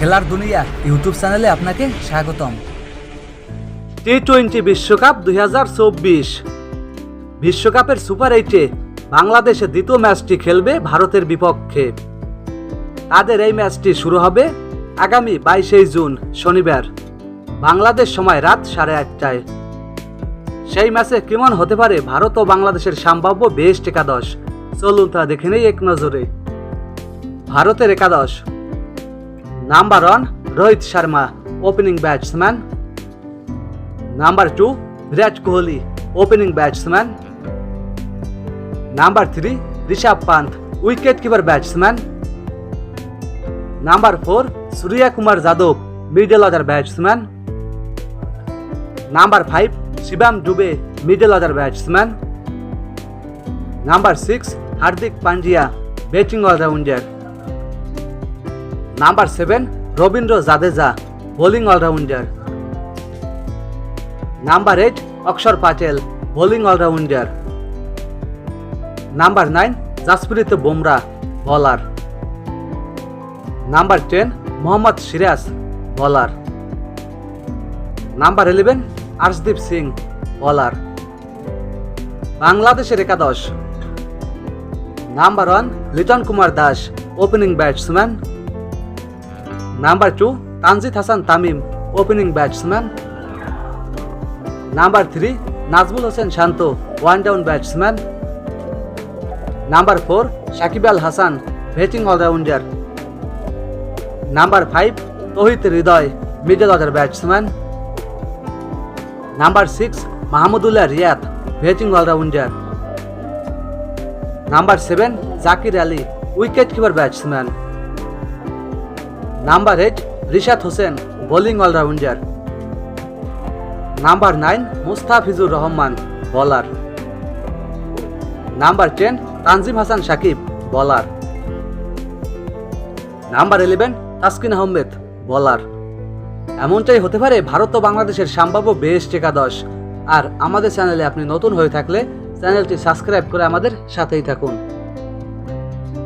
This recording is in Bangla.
খেলার দুনিয়া ইউটিউব চ্যানেলে আপনাকে স্বাগতম। টি টোয়েন্টি বিশ্বকাপ দুই বিশ্বকাপের সুপার এইটে বাংলাদেশে দ্বিতীয় ম্যাচটি খেলবে ভারতের বিপক্ষে। তাদের এই ম্যাচটি শুরু হবে আগামী বাইশে জুন, শনিবার। বাংলাদেশ সময় রাত সাড়ে আটটায়। সেই ম্যাচে কেমন হতে পারে ভারত ও বাংলাদেশের সম্ভাব্য বেস্ট একাদশ? চলুন তা দেখে নেই এক নজরে। ভারতের একাদশ one Rohit Sharma opening batsman number two Virat Kohli opening batsman number three Rishabh Pant wicketkeeper batsman number four Surya Kumar Yadav middle order batsman number five Shivam Dube middle order batsman number six Hardik Pandya batting allrounder number seven, Ravindra Jadeja, bowling allrounder. Number eight, Axar Patel, bowling allrounder. Number nine, Jasprit Bumrah, bowler. Number ten, Mohammad Siraj, বলার। Number eleven, Arshdeep Singh, bowler. বাংলাদেশের একাদশ। Number one, Liton Kumar Das, opening batsman number two Tanzid Hasan Tamim opening batsman number three Najmul Hossain Shanto one down batsman number four Shakib Al Hasan batting allrounder number five Towhid Hridoy middle order batsman number six Mahmudullah Riyad batting allrounder number seven Jaker Ali wicketkeeper batsman number eight, Rishad Hossain, bowling allrounder. Number nine, Mustafizur Rahman, bowler. Number ten, Tanzim Hasan Sakib, bowler. Number eleven, Taskin Ahmed, বলার। এমনটাই হতে পারে ভারত ও বাংলাদেশের সম্ভাব্য বেস্ট একাদশ। আর আমাদের চ্যানেলে আপনি নতুন হয়ে থাকলে চ্যানেলটি সাবস্ক্রাইব করে আমাদের সাথেই থাকুন।